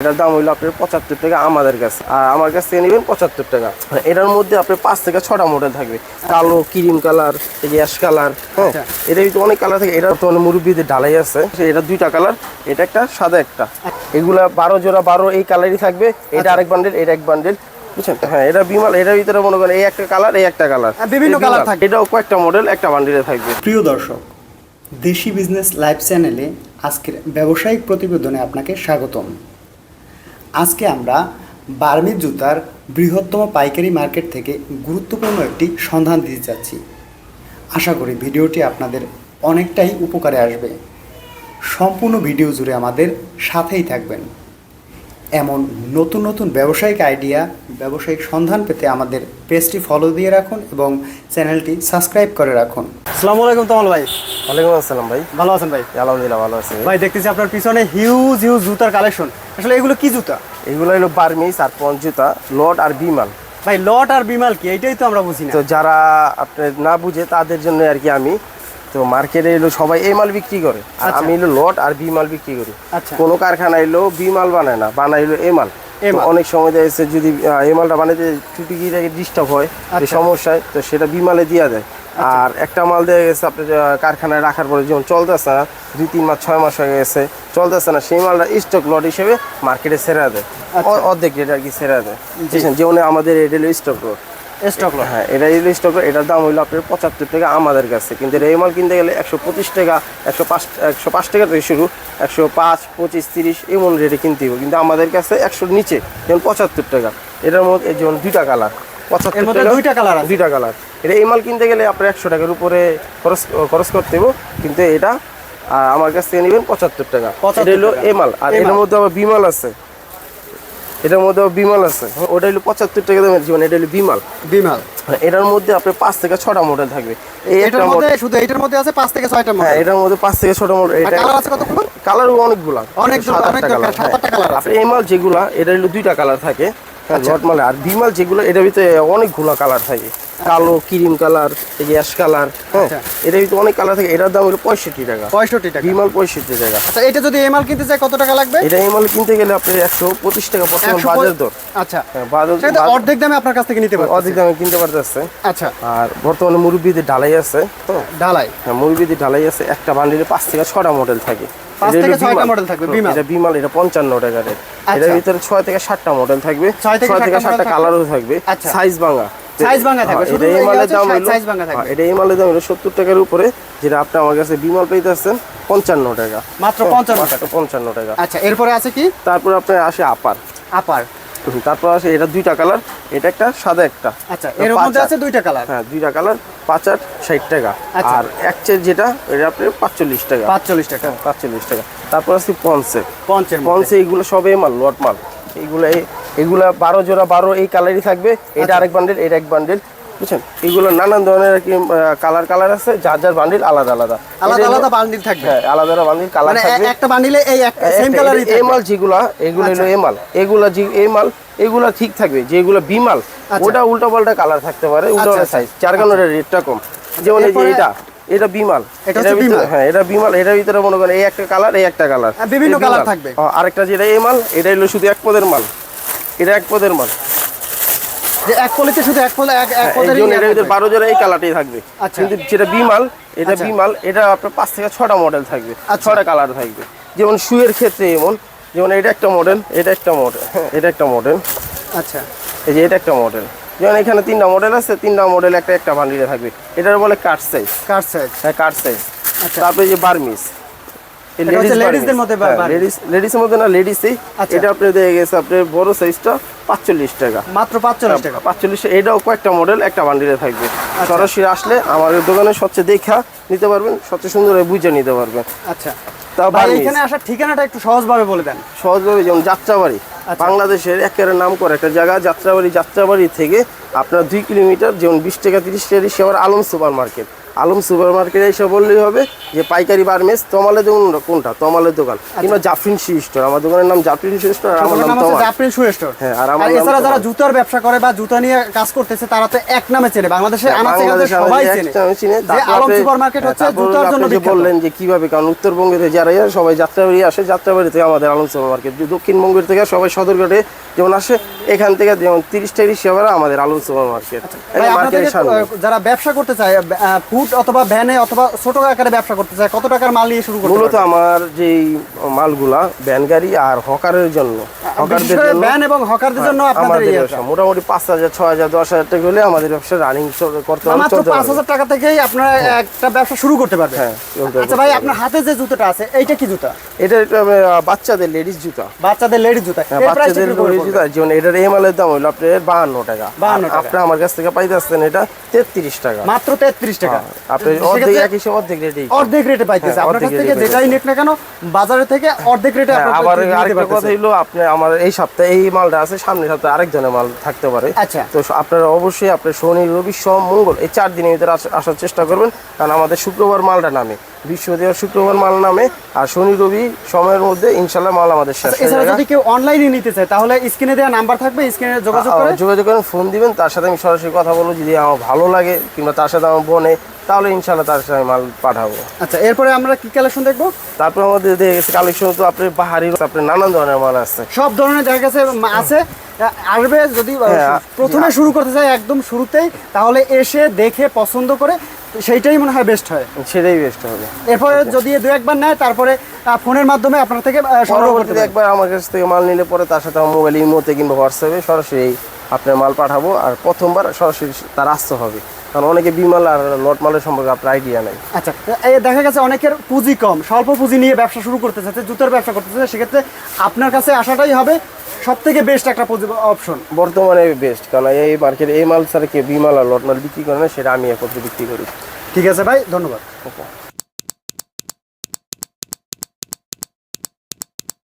এটার দাম হইল আপনার পঁচাত্তর টাকা আমাদের কাছে। আর আমার কাছ থেকে নেবেন পঁচাত্তর টাকা। এটার মধ্যে আপনার পাঁচ থেকে ছটা মডেল থাকবে। কালো ক্রিম কালার এই যে অ্যাশ কালার হ্যাঁ? আচ্ছা। এটার ভিতরে অনেক কালার থাকে। এটা তো অনেক মুরব্বীদের ঢালাই আছে। এটা দুইটা কালার এটা একটা সাদা একটা। এগুলা বারো জোড়া বারো এই কালারই থাকবে। এটা আচ্ছা। আরেক বান্ডেল এটা এক বান্ডেল বুঝছেন? হ্যাঁ এটা বিমাল এটার ভিতরে মনে করেন এই একটা কালার এই একটা কালার। হ্যাঁ, বিভিন্ন colour থাকবে। এটাও কয়েকটা মডেল একটা বান্ডিলে থাকবে। প্রিয় দর্শক দেশি বিজনেস লাইভ চ্যানেলে আজকের ব্যবসায়িক প্রতিবেদনে আপনাকে স্বাগতম। আজকে আমরা বার্মির জুতার বৃহত্তম পাইকারি মার্কেট থেকে গুরুত্বপূর্ণ একটি সন্ধান দিতে চাচ্ছি। আশা করি ভিডিওটি আপনাদের অনেকটাই উপকারে আসবে। সম্পূর্ণ ভিডিও জুড়ে আমাদের সাথেই থাকবেন। এমন নতুন নতুন ব্যবসায়িক আইডিয়া, ব্যবসায়িক সন্ধান পেতে আমাদের পেজটি ফলো দিয়ে রাখুন এবং চ্যানেলটি সাবস্ক্রাইব করে রাখুন। আসসালামু আলাইকুম তমাল ভাই। ওয়ালাইকুম আসসালাম ভাই। ভালো আছেন ভাই? আলহামদুলিল্লাহ ভালো আছি। ভাই দেখতেছি আপনার পিছনে হিউজ হিউজ জুতার কালেকশন আসলে এগুলো কি জুতা? এগুলো হলো বার্মিস আর পঞ্চ জুতা লট আর বিমাল। ভাই লট আর বিমাল কি? এইটাই তো আমরা বুঝি না। তো যারা আপনার না বুঝে তাদের জন্য আর কি আমি। তো মার্কেটে এলো সবাই এই মাল বিক্রি করে। আর আচ্ছা। আমি এলো লট আর বি মাল বিক্রি করি। আচ্ছা। কোনো কারখানা এলো বি মাল বানায় না বানায় এলো এ মাল। অনেক সময় দেখা যাচ্ছে যদি এ মালটা বানাইতে ছুটি গিয়ে ডিস্টার্ব হয় আচ্ছা। সমস্যায় তো সেটা বি মালে দেওয়া যায় আর একটা মাল দেখা গেছে আপনার আহ, কারখানায় রাখার পরে যেমন চলতেছে না দুই তিন মাস ছয় মাস হয়ে গেছে চলতেছে না সেই মালটা স্টক লট হিসেবে মার্কেটে ছেড়ে দেয়। আচ্ছা। অর্ধেক রেট আর কি ছেড়ে দেয়। যেমন আমাদের এটা হলো স্টক লট স্টক লট হ্যাঁ এটা এই স্টক লট এটার দাম হইল আপনার পঁচাত্তর টাকা আমাদের কাছে। কিন্তু এই মাল কিনতে গেলে একশো পঁচিশ টাকা একশো পাঁচ একশো পাঁচ টাকা থেকে শুরু একশো পাঁচ পঁচিশ তিরিশ এমন রেটে কিনতে হবে কিন্তু আমাদের কাছে একশোর নিচে যেমন পঁচাত্তর টাকা। এটার মধ্যে এই যেমন দুইটা কালার পঁচাত্তর মধ্যে টাকা- দুইটা আছে? দুইটা কালার এটা এই মাল কিনতে গেলে আপনার একশো টাকার উপরে খরচ খরচ করতে হবে কিন্তু এটা আমার কাছ থেকে নেবেন পঁচাত্তর টাকা। এটা হলো। এ মাল। আর এটার মধ্যে আবার বিমাল আছে। এটার মধ্যে আবার বিমাল আছে। ওটা হলো পঁচাত্তর টাকা দামের জীবন এটা হলো বিমাল বিমাল এটার মধ্যে আপনার পাঁচ থেকে ছটা মডেল থাকবে। এটার মধ্যে শুধু এটার মধ্যে আছে পাঁচ থেকে ছয়টা হ্যাঁ এটার মধ্যে পাঁচ থেকে ছটা এটা কালার আছে কতগুলো? কালার অনেকগুলা। সাত আটটা সাত আটটা হ্যাঁ। এই মাল যেগুলা এটা হলো দুইটা কালার থাকে। আচ্ছা। লট আর বিমাল যেগুলো এটার ভিতরে অনেকগুলো কালার থাকে। কালো ক্রিম কালার এই যে অ্যাশ কালার হ্যাঁ আচ্ছা। এটার ভিতরে অনেক কালার থাকে। এটার দাম হলো পঁয়ষট্টি টাকা। পঁয়ষট্টি টাকা। বিমাল পঁয়ষট্টি টাকা। আচ্ছা এটা যদি এমআল কিনতে চাই কত টাকা লাগবে? এটা এই মাল কিনতে গেলে আপনার একশো পঁচিশ টাকা বর্তমান বাজার দর। আচ্ছা। হ্যাঁ, বাজার অর্ধেক দামে আপনার কাছ থেকে নিতে পারবেন অধিক দামে কিনতে পারতেছে। আচ্ছা। আর বর্তমানে মুরব্বীদের ঢালাই আছে তো ঢালাই। হ্যাঁ মুরগিদি ঢালাই আছে। একটা বান্ডিলে পাঁচ থেকে ছটা মডেল থাকে। পাঁচ থেকে ছয়টা বিমাল। থাকবে, বিমাল। এটা বিমাল এটা পঞ্চান্ন টাকা রেট। আচ্ছা। এটার ভিতরে ছয় থেকে সাতটা মডেল থাকবে। ছয় থেকে সাতটা কালারও থাকবে। আচ্ছা। সাইজ ভাঙা। Size ভাঙা থাকবে, হ্যাঁ, এটা এই এই মালের দাম হলো size ভাঙা থাকবে। হ্যাঁ, এটা এই মালের দাম হলো সত্তর টাকার উপরে যেটা আপনি আমার কাছে বিমাল পেয়েছেন পঞ্চান্ন টাকা। মাত্র হ্যাঁ, 55 মাত্র পঞ্চান্ন টাকা। আচ্ছা এরপরে আছে কি? তারপর আপনার আসে আপার আপার তারপর আছে এটা দুইটা কালার এটা একটা সাদা একটা। আচ্ছা এর মধ্যে আছে দুইটা কালার হ্যাঁ দুইটা কালার পাঁচ আট ষাট টাকা। আচ্ছা। আর এক চের যেটা এটা আপনি পাঁচচল্লিশ টাকা। পাঁচচল্লিশ টাকা। হ্যাঁ, পাঁচচল্লিশ টাকা। তারপর আছে পঞ্চে পঞ্চে পঞ্চে এগুলো সবই মাল লট মাল। এইগুলো এই- এগুলা বারো জোড়া বারো এই কালারই থাকবে। এটা আচ্ছা। আরেক বান্ডেল এটা এক বান্ডেল বুঝছেন? এগুলো নানান ধরনের আর কি কালার কালার আছে যার যার বান্ডিল আলাদা আলাদা। আলাদা আলাদা বান্ডিল থাকবে। হ্যাঁ আলাদা আলাদা বান্ডিল কালার মানে থাকবে। এ- একটা বান্ডিলে এই সেম কালারই এই মাল যেগুলা এগুলো হলো এ মাল। এগুলা যে এই মাল এগুলা ঠিক থাকবে যেগুলো বি মাল আচ্ছা। ওটা উল্টা পাল্টা কালার থাকতে পারে উল্টা আচ্ছা, সাইজ যার কারণে রেটটা কম। যেমন এই যে এটা এটা বিমাল এটা বিমাল। হ্যাঁ এটা বিমাল এটার ভিতরে মনে করেন এই একটা কালার এই একটা কালার হ্যাঁ, বিভিন্ন কালার থাকবে। আরেকটা যেটা এই মাল এটা হলো শুধু এক পদের মাল। এটা এক পদের মাল। যে এক পলিতে শুধু এক পলে এক এক ইয়ে এটার ভিতরে থাকবে। বারো জোড়া এই কালারটাই থাকবে আচ্ছা। কিন্তু যেটা বিমাল এটা আচ্ছা। বিমাল এটা আপনার পাঁচ থেকে ছটা মডেল থাকবে আচ্ছা। ছটা কালার থাকবে যেমন শুয়ের ক্ষেত্রে এমন যেমন এটা একটা মডেল এটা একটা মডেল হ্যাঁ এটা একটা মডেল আচ্ছা এই যে এটা একটা মডেল যেমন এখানে তিনটা মডেল আছে তিনটা মডেল একটা একটা বান্ডিলে থাকবে এটার বলে কাট সাইজ কার সাইজ হ্যাঁ কাট সাইজ আচ্ছা। তারপরে যে বার্মিস এটা হচ্ছে ladies দের মধ্যে লেডিস লেডিসের মধ্যে না লেডিসই আচ্ছা। এটা আপনি দিয়ে গেছে আপনার বড় সাইজটা পাঁচচল্লিশ টাকা। মাত্র পাঁচচল্লিশ টাকা। পাঁচচল্লিশ এটাও কয়েকটা মডেল একটা বান্ডিলে থাকবে। আচ্ছা। সরাসরি আসলে আমাদের দোকানে সবচেয়ে দেখা নিতে পারবেন সবচেয়ে সুন্দর বুঝে নিতে পারবেন। আচ্ছা। এখানে আসার ঠিকানাটা একটু সহজভাবে বলে দেন। সহজভাবে যেমন যাত্রাবাড়ি আচ্ছা। বাংলাদেশের একেবারে নাম করে একটা জায়গা যাত্রাবাড়ি যাত্রাবাড়ি থেকে আপনার দুই কিলোমিটার যেমন বিশ টাকা তিরিশ টাকা সেবার Alam super market Alam super মার্কেটে এসে বললেই হবে যে পাইকারি বার্মেস তমালের দোকান কোনটা? তমালের দোকান। কিংবা জাফরিন শি স্টোর আমার দোকানের নাম জাফরিন শি স্টোর আর আমার নাম তমাল। জাফরিন শু স্টোর হ্যাঁ, আর আমার এছাড়া যারা জুতার ব্যবসা করে বা জুতা নিয়ে কাজ করতেছে তারা তো এক নামে চেনে। বাংলাদেশে আনাচে কানাচে সবাই চেনে। যে আলম সুপার মার্কেট হ্যাঁ, হচ্ছে জুতার জন্য যে। বললেন যে কীভাবে কারণ উত্তরবঙ্গে থেকে যারা সবাই যাত্রাবাড়ি আসে। যাত্রাবাড়ি থেকে আমাদের আলম সুপার মার্কেট দক্ষিণবঙ্গের থেকে সবাই সদরঘাটে যেমন আসে এখান থেকে যেমন তিরিশটা রিক্সা ভাড়া আমাদের আলম সুপার মার্কেট আহ, যারা ব্যবসা করতে চায় ফুড অথবা ভ্যানে অথবা ছোট আকারে ব্যবসা করতে চায় কত টাকার মাল নিয়ে শুরু করতে মূলত আমার যেই মালগুলা ভ্যান গাড়ি আর হকারের জন্য হকারদের জন্য ভ্যান এবং হকারদের জন্য হ্যাঁ, আপনাদের এই ব্যবসা। মোটামুটি পাঁচ হাজার ছয় হাজার দশ হাজার টাকা হলে আমাদের ব্যবসা রানিং করতে হবে মাত্র চলতে পাঁচ পারবে। হাজার টাকা থেকেই আপনারা একটা ব্যবসা শুরু করতে পারবেন। হ্যাঁ, আচ্ছা ভাই আপনার হাতে যে জুতোটা আছে এইটা কি জুতা? এটা বাচ্চাদের লেডিস জুতা। বাচ্চাদের লেডিস জুতা। হ্যাঁ, বাচ্চাদের লেডিস জুতা। যেমন এটার এমএলের দাম হলো আপনার বাহান্ন টাকা। 52 টাকা। আপনি আমার কাছ থেকে পাইতে আসছেন এটা তেত্রিশ টাকা। মাত্র তেত্রিশ টাকা। হ্যাঁ, আপনি অর্ধেক একই সে অর্ধেক রেটেই অর্ধেক রেটে পাইতেছে হ্যাঁ, আপনার কাছ থেকে যেটাই নেক না কেন বাজারে থেকে অর্ধেক রেটে হ্যাঁ, আবার আরেকটা কথা হলো আপনি আমার এই সপ্তাহে এই মালটা আছে সামনের সপ্তাহে মাল থাকতে পারে। আচ্ছা। তো আপনারা অবশ্যই আপনার শনি রবি সোম মঙ্গল এই চার দিনের ভিতরে আসার চেষ্টা করবেন কারণ আমাদের শুক্রবার মালটা নামে। বৃহস্পতিবার শুক্রবার মাল নামে আর শনি রবি সময়ের মধ্যে ইনশাল্লাহ মাল আমাদের আচ্ছা, এছাড়া যদি কেউ অনলাইনে নিতে চায় তাহলে স্ক্রিনে দেওয়া নাম্বার থাকবে স্ক্রিনে যোগাযোগ করে। যোগাযোগ করেন ফোন দিবেন তার সাথে আমি সরাসরি কথা বলব যদি আমার ভালো লাগে কিংবা তার সাথে আমার বনে তাহলে ইনশাল্লাহ তার সাথে মাল পাঠাবো। আচ্ছা এরপরে আমরা কি কালেকশন দেখব? তারপর আমাদের দেখে গেছে কালেকশন তো আপনার পাহাড়ি আপনার নানান ধরনের মাল আছে সব ধরনের জায়গা কাছে মা- আছে। আসবে যদি হ্যাঁ, প্রথমে শুরু করতে চাই একদম শুরুতেই তাহলে এসে দেখে পছন্দ করে সেইটাই মনে হয় বেস্ট হয়। সেটাই বেস্ট হবে। এরপরে যদি দু একবার নেয় তারপরে ফোনের মাধ্যমে আপনার থেকে সংগ্রহ করতে একবার আমার কাছ থেকে মাল নিলে পরে তার সাথে আমার মোবাইল ইমোতে কিংবা হোয়াটসঅ্যাপে সরাসরি আপনার মাল পাঠাবো আর প্রথমবার সরাসরি তার আসতে হবে। কারণ অনেকে বিমাল আর লট মালের সম্পর্কে আপনার আইডিয়া নাই। আচ্ছা এই দেখা গেছে অনেকের পুঁজি কম স্বল্প পুঁজি নিয়ে ব্যবসা শুরু করতে চাচ্ছে জুতোর ব্যবসা করতে চাচ্ছে সেক্ষেত্রে আপনার কাছে আসাটাই হবে সব থেকে বেস্ট একটা অপশন বর্তমানে বেস্ট কারণ এই মার্কেটে এই মাল ছাড়া কেউ বিমাল আর লটমাল বিক্রি করে না সেটা আমি একত্রে বিক্রি করি। ঠিক আছে ভাই ধন্যবাদ। Okay.